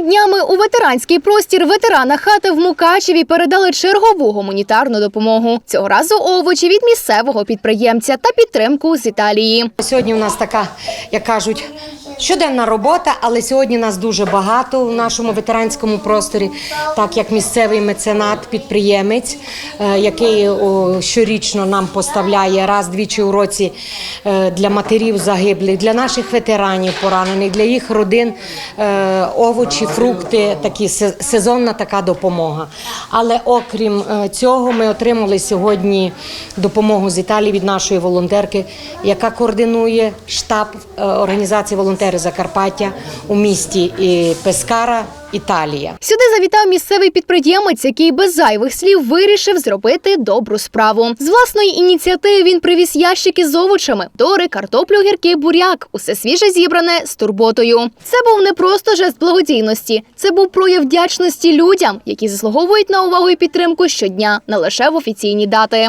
Днями у ветеранський простір ветерана хати в Мукачеві передали чергову гуманітарну допомогу. Цього разу овочі від місцевого підприємця та підтримку з Італії. Сьогодні у нас така, як кажуть, щоденна робота, але сьогодні нас дуже багато в нашому ветеранському просторі, так як місцевий меценат, підприємець, е, який щорічно нам поставляє раз-двічі у році е, для матерів загиблих, для наших ветеранів поранених, для їх родин е, овочі, фрукти, такі сезонна така допомога. Але окрім е, цього, ми отримали сьогодні допомогу з Італії від нашої волонтерки, яка координує штаб е, організації волонтери Закарпаття у місті Пескара, Італія. Сюди завітав місцевий підприємець, який без зайвих слів вирішив зробити добру справу. З власної ініціативи він привіз ящики з овочами, тори, картоплю, гірки, буряк. Усе свіже зібране з турботою. Це був не просто жест благодійності, це був прояв вдячності людям, які заслуговують на увагу і підтримку щодня, не лише в офіційні дати.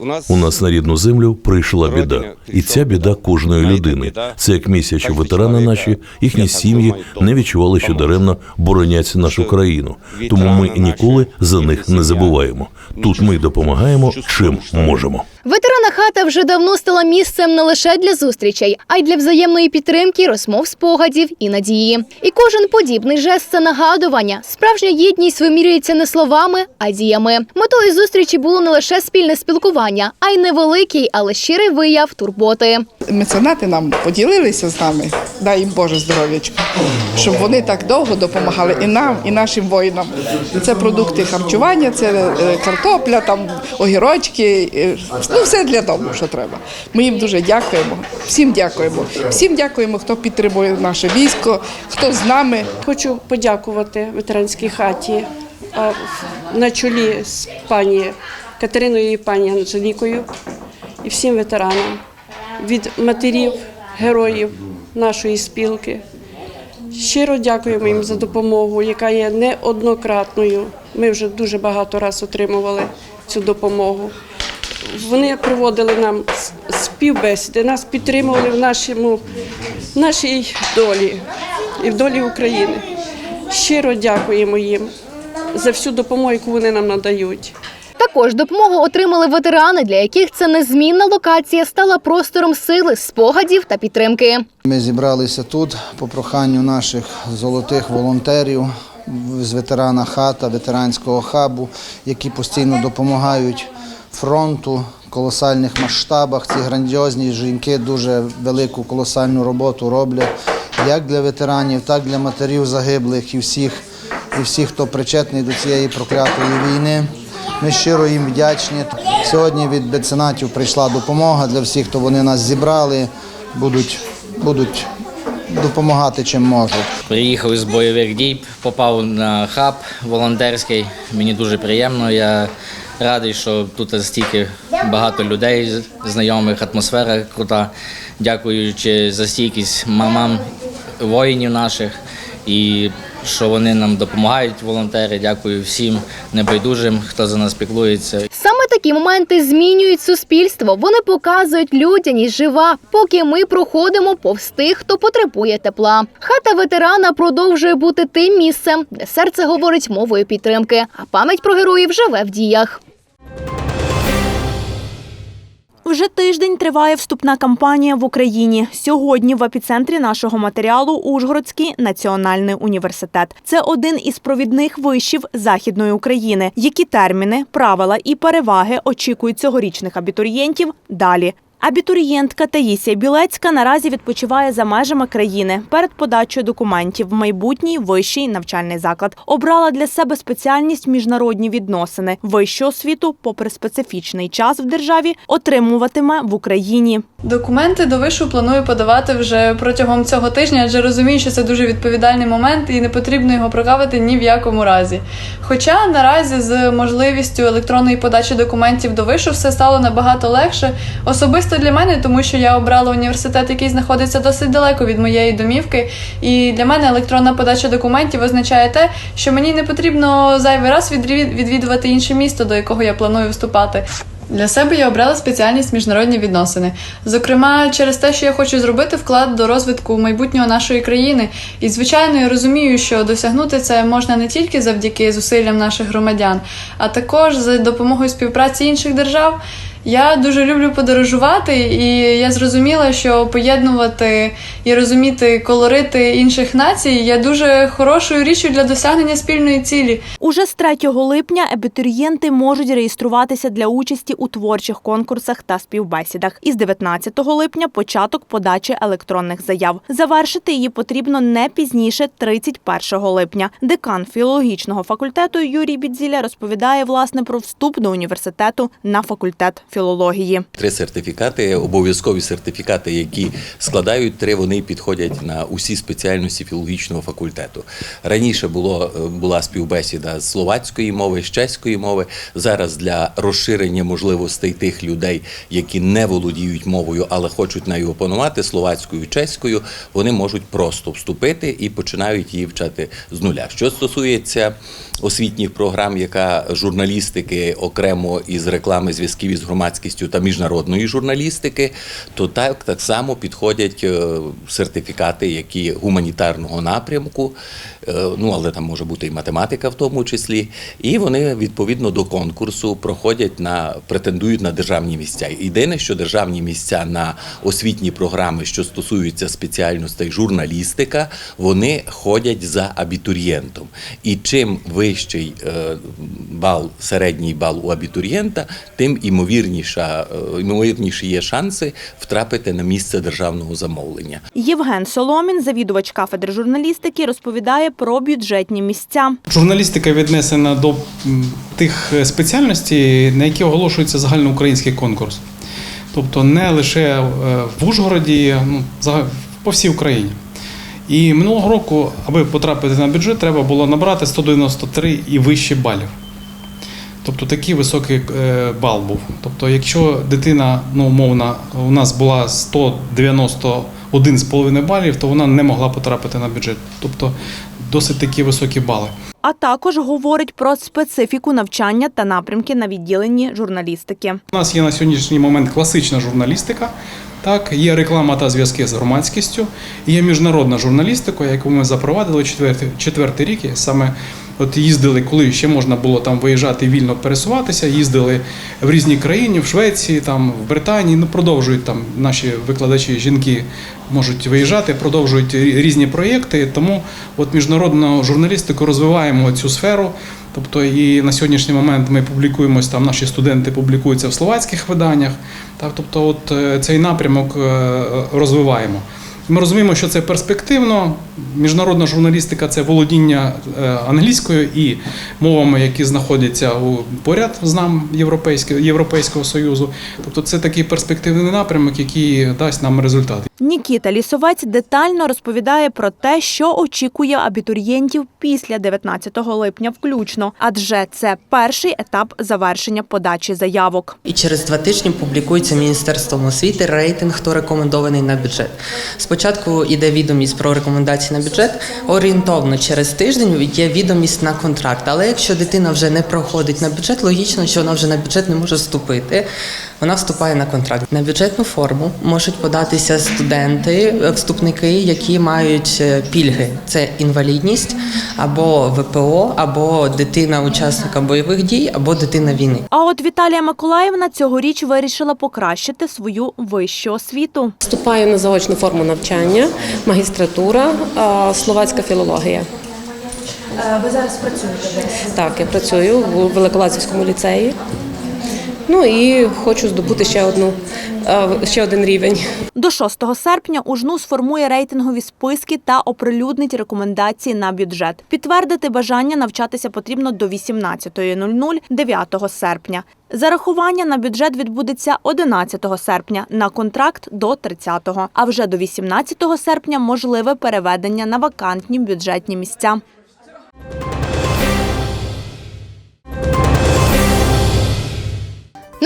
У нас У нас на рідну землю прийшла біда, і ця біда кожної людини. Це як місія, що ветерани наші, їхні сім'ї не відчували, що даремно боронять нашу країну. Тому ми ніколи за них не забуваємо. Тут ми допомагаємо чим можемо. Ветерана хата вже давно стала місцем не лише для зустрічей, а й для взаємної підтримки, розмов, спогадів і надії. І кожен подібний жест це нагадування. Справжня єдність вимірюється не словами, а діями. Метою зустрічі було не лише спільне спілкування, а й невеликий, але щирий вияв турботи. Меценати нам поділилися з нами, дай їм Боже здоров'ячко, щоб вони так довго допомагали і нам, і нашим воїнам. Це продукти харчування, це е, картопля, там огірочки, е, ну все для дому, що треба. Ми їм дуже дякуємо. Всім дякуємо. Всім дякуємо, хто підтримує наше військо, хто з нами. Хочу подякувати ветеранській хаті на чолі з пані Катериною і пані Анжелікою і всім ветеранам від матерів, героїв нашої спілки. Щиро дякуємо їм за допомогу, яка є неоднократною. Ми вже дуже багато раз отримували цю допомогу. Вони проводили нам співбесіди, нас підтримували в нашому, в нашій долі і в долі України. Щиро дякуємо їм за всю допомогу, яку вони нам надають. Також допомогу отримали ветерани, для яких це незмінна локація стала простором сили, спогадів та підтримки. Ми зібралися тут по проханню наших золотих волонтерів з ветерана хата, ветеранського хабу, які постійно допомагають фронту колосальних масштабах. Ці грандіозні жінки дуже велику колосальну роботу роблять як для ветеранів, так і для матерів загиблих і всіх, і всіх, хто причетний до цієї проклятої війни. Ми щиро їм вдячні. Сьогодні від меценатів прийшла допомога для всіх, хто вони нас зібрали, будуть, будуть допомагати чим можуть. Приїхав з бойових дій, попав на хаб волонтерський. Мені дуже приємно. Я радий, що тут стільки багато людей, знайомих, атмосфера крута. Дякуючи за стійкість мамам воїнів наших і що вони нам допомагають, волонтери. Дякую всім небайдужим, хто за нас піклується. Саме такі моменти змінюють суспільство. Вони показують людяність жива, поки ми проходимо повз тих, хто потребує тепла. Хата ветерана продовжує бути тим місцем, де серце говорить мовою підтримки, а пам'ять про героїв живе в діях. Вже тиждень триває вступна кампанія в Україні. Сьогодні в епіцентрі нашого матеріалу Ужгородський національний університет. Це один із провідних вишів Західної України. Які терміни, правила і переваги очікують цьогорічних абітурієнтів далі. Абітурієнтка Таїсія Білецька наразі відпочиває за межами країни перед подачею документів в майбутній вищий навчальний заклад. Обрала для себе спеціальність міжнародні відносини. Вищу освіту, попри специфічний час в державі, отримуватиме в Україні. Документи до вишу планую подавати вже протягом цього тижня, адже розумію, що це дуже відповідальний момент і не потрібно його прогавити ні в якому разі. Хоча наразі з можливістю електронної подачі документів до вишу все стало набагато легше, особисто для мене, тому що я обрала університет, який знаходиться досить далеко від моєї домівки. І для мене електронна подача документів означає те, що мені не потрібно зайвий раз відвідувати інше місто, до якого я планую вступати. Для себе я обрала спеціальність міжнародні відносини. Зокрема, через те, що я хочу зробити вклад до розвитку майбутнього нашої країни. І, звичайно, я розумію, що досягнути це можна не тільки завдяки зусиллям наших громадян, а також за допомогою співпраці інших держав. Я дуже люблю подорожувати, і я зрозуміла, що поєднувати і розуміти колорити інших націй є дуже хорошою річчю для досягнення спільної цілі. Уже з 3 липня абітурієнти можуть реєструватися для участі у творчих конкурсах та співбесідах. Із 19 липня початок подачі електронних заяв. Завершити її потрібно не пізніше 31 липня. Декан філологічного факультету Юрій Бідзіля розповідає власне про вступ до університету на факультет філології. Три сертифікати, обов'язкові сертифікати, які складають три, вони підходять на усі спеціальності філологічного факультету. Раніше було, е, була співбесіда з словацької мови, з чеської мови. Зараз для розширення можливостей тих людей, які не володіють мовою, але хочуть нею опанувати словацькою, чеською, вони можуть просто вступити і починають її вчати з нуля. Що стосується освітніх програм, яка журналістики окремо із реклами зв'язків із громадськістю та міжнародної журналістики, то так, так само підходять е, сертифікати, які гуманітарного напрямку, ну але там може бути і математика в тому числі, і вони відповідно до конкурсу проходять на претендують на державні місця. Єдине, що державні місця на освітні програми, що стосуються спеціальностей журналістика, вони ходять за абітурієнтом. І чим вищий е, бал, середній бал у абітурієнта, тим імовірніша, е, імовірніші є шанси втрапити на місце державного замовлення. Євген Соломін, завідувач кафедри журналістики, розповідає про бюджетні місця. Журналістика віднесена до тих е, спеціальностей, на які оголошується загальноукраїнський конкурс. Тобто не лише е, в Ужгороді, ну, по всій Україні. І минулого року, аби потрапити на бюджет, треба було набрати 193 і вище балів. Тобто такий високий е, бал був. Тобто, якщо дитина, ну, умовно, у нас була 191,5 балів, то вона не могла потрапити на бюджет. Тобто досить такі високі бали. А також говорить про специфіку навчання та напрямки на відділенні журналістики. У нас є на сьогоднішній момент класична журналістика. Так, є реклама та зв'язки з громадськістю, є міжнародна журналістика, яку ми запровадили четвертий, четвертий рік. І Саме от їздили, коли ще можна було там виїжджати вільно пересуватися, їздили в різні країни, в Швеції, там, в Британії. Ну, продовжують там наші викладачі, жінки можуть виїжджати, продовжують різні проєкти. Тому от міжнародну журналістику розвиваємо цю сферу. Тобто і на сьогоднішній момент ми публікуємось там, наші студенти публікуються в словацьких виданнях. Так, тобто, от е, цей напрямок е, розвиваємо. Ми розуміємо, що це перспективно. Міжнародна журналістика це володіння е, англійською і мовами, які знаходяться у поряд з нам Європейського, Європейського Союзу. Тобто це такий перспективний напрямок, який дасть нам результат. Нікіта Лісовець детально розповідає про те, що очікує абітурієнтів після 19 липня включно, адже це перший етап завершення подачі заявок. І через два тижні публікується Міністерством освіти рейтинг, хто рекомендований на бюджет. Спочатку йде відомість про рекомендації на бюджет. Орієнтовно через тиждень є відомість на контракт. Але якщо дитина вже не проходить на бюджет, логічно, що вона вже на бюджет не може вступити. Вона вступає на контракт. На бюджетну форму можуть податися студенти, е, вступники, які мають е, пільги. Це інвалідність або ВПО, або дитина учасника бойових дій, або дитина війни. А от Віталія Миколаївна цьогоріч вирішила покращити свою вищу освіту. Вступаю на заочну форму навчання, магістратура, словацька філологія. Ви зараз працюєте? Так, я працюю в Великолацівському ліцеї. Ну і хочу здобути ще одну ще один рівень. До 6 серпня УЖНУ сформує рейтингові списки та оприлюднить рекомендації на бюджет. Підтвердити бажання навчатися потрібно до 18.00 9 серпня. Зарахування на бюджет відбудеться 11 серпня, на контракт до 30-го. А вже до 18 серпня можливе переведення на вакантні бюджетні місця.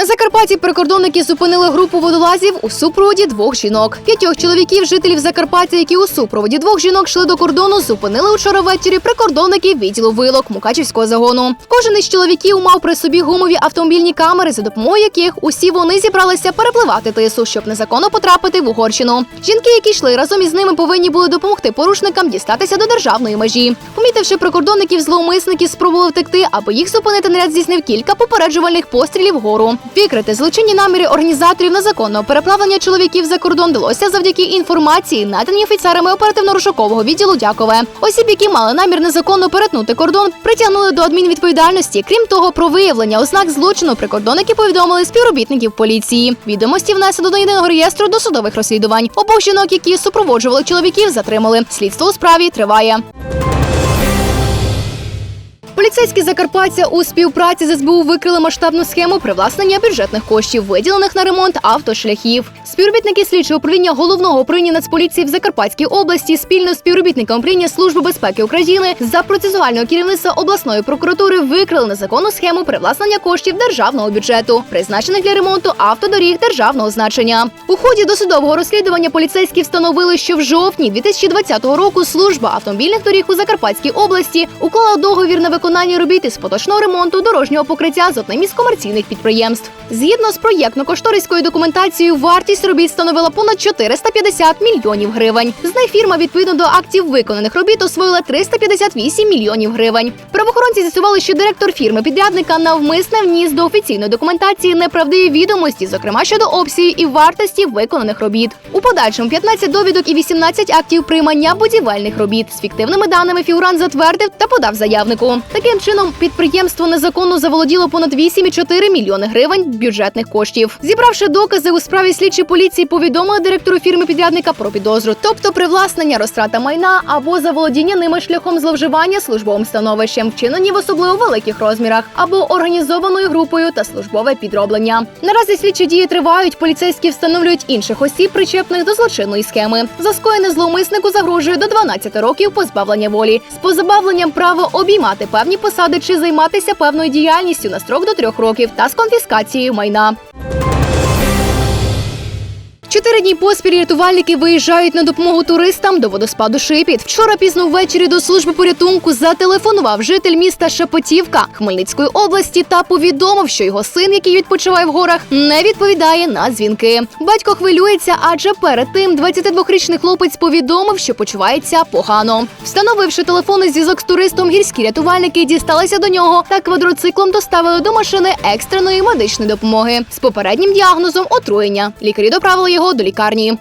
На Закарпатті прикордонники зупинили групу водолазів у супроводі двох жінок. П'ятьох чоловіків, жителів Закарпаття, які у супроводі двох жінок йшли до кордону, зупинили вчора ввечері прикордонники відділу вилок Мукачівського загону. Кожен із чоловіків мав при собі гумові автомобільні камери, за допомогою яких усі вони зібралися перепливати тису, щоб незаконно потрапити в Угорщину. Жінки, які йшли разом із ними, повинні були допомогти порушникам дістатися до державної межі. Помітивши прикордонників, зловмисники спробували втекти, аби їх зупинити наряд здійснив кілька попереджувальних пострілів вгору. Викрити злочинні наміри організаторів незаконного переплавлення чоловіків за кордон вдалося завдяки інформації, наданій офіцерами оперативно-розшукового відділу Дякове. Осіб, які мали намір незаконно перетнути кордон, притягнули до адмінвідповідальності. Крім того, про виявлення ознак злочину прикордонники повідомили співробітників поліції. Відомості внесено до єдиного реєстру досудових розслідувань. Обох жінок, які супроводжували чоловіків, затримали. Слідство у справі триває. Поліцейські Закарпаття у співпраці з СБУ викрили масштабну схему привласнення бюджетних коштів, виділених на ремонт автошляхів. Співробітники слідчого управління головного управління Нацполіції в Закарпатській області спільно з співробітниками управління Служби безпеки України за процесуального керівництва обласної прокуратури викрили незаконну схему привласнення коштів державного бюджету, призначених для ремонту автодоріг державного значення. У ході досудового розслідування поліцейські встановили, що в жовтні 2020 року служба автомобільних доріг у Закарпатській області уклала договір на виконання робіт із поточного ремонту дорожнього покриття з одним із комерційних підприємств. Згідно з проєктно-кошториською документацією, вартість робіт становила понад 450 мільйонів гривень. З них фірма відповідно до актів виконаних робіт освоїла 358 мільйонів гривень. Правоохоронці з'ясували, що директор фірми підрядника навмисне вніс до офіційної документації неправдиві відомості, зокрема щодо обсягів і вартості виконаних робіт. У подальшому 15 довідок і 18 актів приймання будівельних робіт з фіктивними даними фігурант затвердив та подав заявнику. Таким чином, підприємство незаконно заволоділо понад 8,4 мільйони гривень бюджетних коштів. Зібравши докази у справі слідчі поліції, повідомили директору фірми підрядника про підозру, тобто привласнення, розтрата майна або заволодіння ними шляхом зловживання службовим становищем, вчинені в особливо великих розмірах, або організованою групою та службове підроблення. Наразі слідчі дії тривають. Поліцейські встановлюють інших осіб, причепних до злочинної схеми. За скоєне зловмиснику загрожує до 12 років позбавлення волі з позабавленням права обіймати певні посади чи займатися певною діяльністю на строк до трьох років та з конфіскацією майна. Чотири дні поспіль рятувальники виїжджають на допомогу туристам до водоспаду Шипіт. Вчора пізно ввечері до служби порятунку зателефонував житель міста Шепетівка Хмельницької області та повідомив, що його син, який відпочиває в горах, не відповідає на дзвінки. Батько хвилюється, адже перед тим 22-річний хлопець повідомив, що почувається погано. Встановивши телефонний зв'язок з туристом, гірські рятувальники дісталися до нього та квадроциклом доставили до машини екстреної медичної допомоги з попереднім діагнозом отруєння. Лікарі доправили його до лікарні.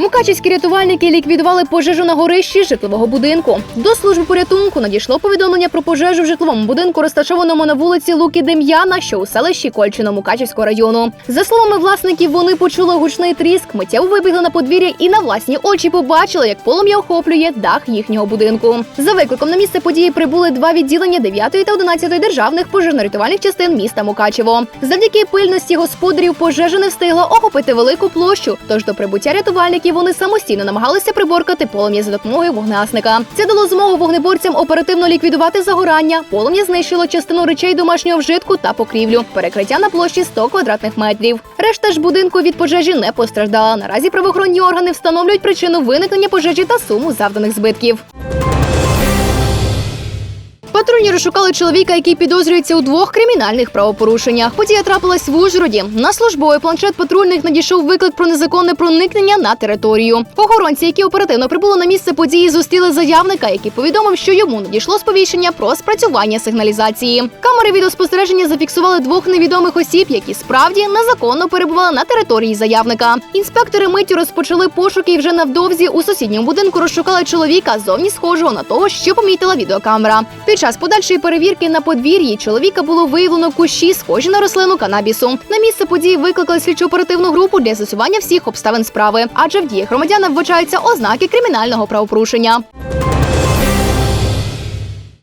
Мукачівські рятувальники ліквідували пожежу на горищі житлового будинку. До служби порятунку надійшло повідомлення про пожежу в житловому будинку, розташованому на вулиці Луки Дем'яна, що у селищі Кольчино Мукачівського району. За словами власників, вони почули гучний тріск, миттєво вибігли на подвір'я і на власні очі побачили, як полум'я охоплює дах їхнього будинку. За викликом на місце події прибули два відділення 9 та 11 державних пожежно-рятувальних частин міста Мукачево. Завдяки пильності господарів пожежа не встигла охопити велику площу. Тож до прибуття рятувальників вони самостійно намагалися приборкати полум'я за допомогою вогнеасника. Це дало змогу вогнеборцям оперативно ліквідувати загорання. Полум'я знищило частину речей домашнього вжитку та покрівлю. Перекриття на площі 100 квадратних метрів. Решта ж будинку від пожежі не постраждала. Наразі правоохоронні органи встановлюють причину виникнення пожежі та суму завданих збитків. Патрульні розшукали чоловіка, який підозрюється у двох кримінальних правопорушеннях. Подія трапилась в Ужгороді. На службовий планшет патрульних надійшов виклик про незаконне проникнення на територію. Охоронці, які оперативно прибули на місце події, зустріли заявника, який повідомив, що йому надійшло сповіщення про спрацювання сигналізації. Камери відеоспостереження зафіксували двох невідомих осіб, які справді незаконно перебували на території заявника. Інспектори миттю розпочали пошуки і вже навдовзі у сусідньому будинку розшукали чоловіка зовні схожого на того, що помітила відеокамера. Під час подальшої перевірки на подвір'ї чоловіка було виявлено кущі, схожі на рослину канабісу. На місце події викликали слідчо-оперативну групу для з'ясування всіх обставин справи, адже в діях громадяна вбачаються ознаки кримінального правопорушення.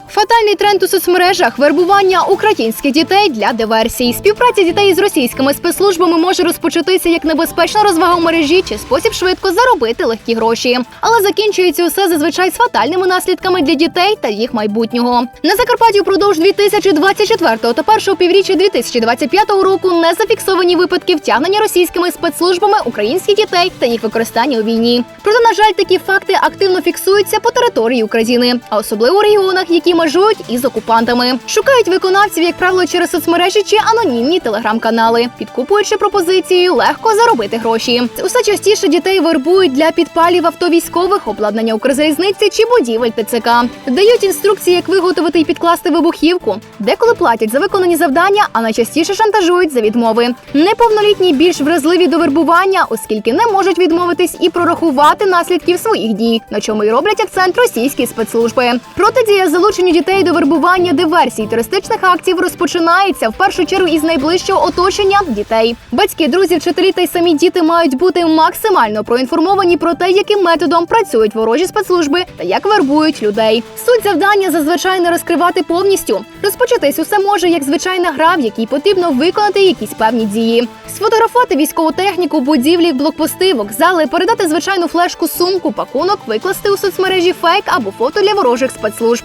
Фатальний тренд у соцмережах вербування українських дітей для диверсій. Співпраця дітей з російськими спецслужбами може розпочатися як небезпечна розвага у мережі чи спосіб швидко заробити легкі гроші. Але закінчується усе зазвичай з фатальними наслідками для дітей та їх майбутнього. На Закарпатті впродовж 2024 та першого півріччя 2025 року не зафіксовані випадки втягнення російськими спецслужбами українських дітей та їх використання у війні. Проте, на жаль, такі факти активно фіксуються по території України, а особливо у регіонах, які межують із окупантами. Шукають виконавців, як правило, через соцмережі чи анонімні телеграм-канали, підкупуючи пропозицією легко заробити гроші. Усе частіше дітей вербують для підпалів авто військових, обладнання Укрзалізниці чи будівель ТЦК. Дають інструкції, як виготовити і підкласти вибухівку. Деколи платять за виконані завдання, а найчастіше шантажують за відмови. Неповнолітні більш вразливі до вербування, оскільки не можуть відмовитись і прорахувати наслідків своїх дій, на чому й роблять акцент російські спецслужби. Протидія залученню дітей до вербування диверсій терористичних актів розпочинається в першу чергу із найближчого оточення дітей. Батьки, друзі, вчителі та й самі діти мають бути максимально проінформовані про те, яким методом працюють ворожі спецслужби та як вербують людей. Суть завдання зазвичай не розкривати повністю. Розпочатись усе може як звичайна гра, в якій потрібно виконати якісь певні дії. Сфотографувати військову техніку, будівлі, блокпости, вокзали, передати звичайну флешку, сумку, пакунок, викласти у соцмережі фейк або фото для ворожих спецслужб,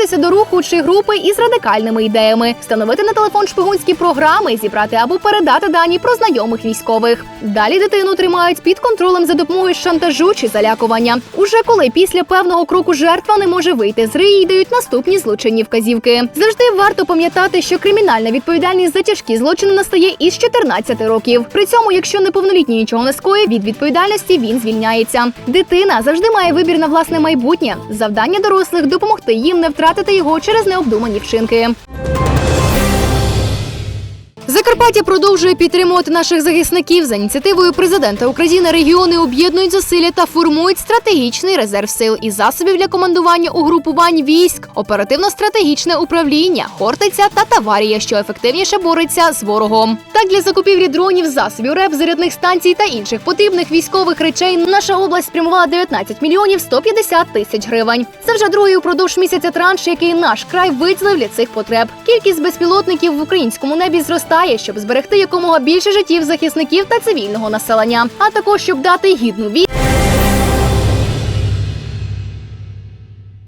долучитися до руху чи групи із радикальними ідеями, встановити на телефон шпигунські програми, зібрати або передати дані про знайомих військових. Далі дитину тримають під контролем за допомогою шантажу чи залякування. Уже коли після певного кроку жертва не може вийти з рії, дають наступні злочинні вказівки. Завжди варто пам'ятати, що кримінальна відповідальність за тяжкі злочини настає із 14 років. При цьому, якщо неповнолітній нічого не скоїв, від відповідальності він звільняється. Дитина завжди має вибір на власне майбутнє. Завдання дорослих допомогти їм не втратити його через необдумані вчинки. Закарпаття продовжує підтримувати наших захисників за ініціативою президента України. Регіони об'єднують зусилля та формують стратегічний резерв сил і засобів для командування угрупувань військ, оперативно-стратегічне управління, Хортиця та Таварія, що ефективніше бореться з ворогом. Так для закупівлі дронів, засобів РЕП, зарядних станцій та інших потрібних військових речей наша область спрямувала 19 мільйонів 150 тисяч гривень. Це вже другий упродовж місяця транш, який наш край виділив для цих потреб. Кількість безпілотників в українському небі зростає, щоб зберегти якомога більше життів захисників та цивільного населення, а також щоб дати гідну від.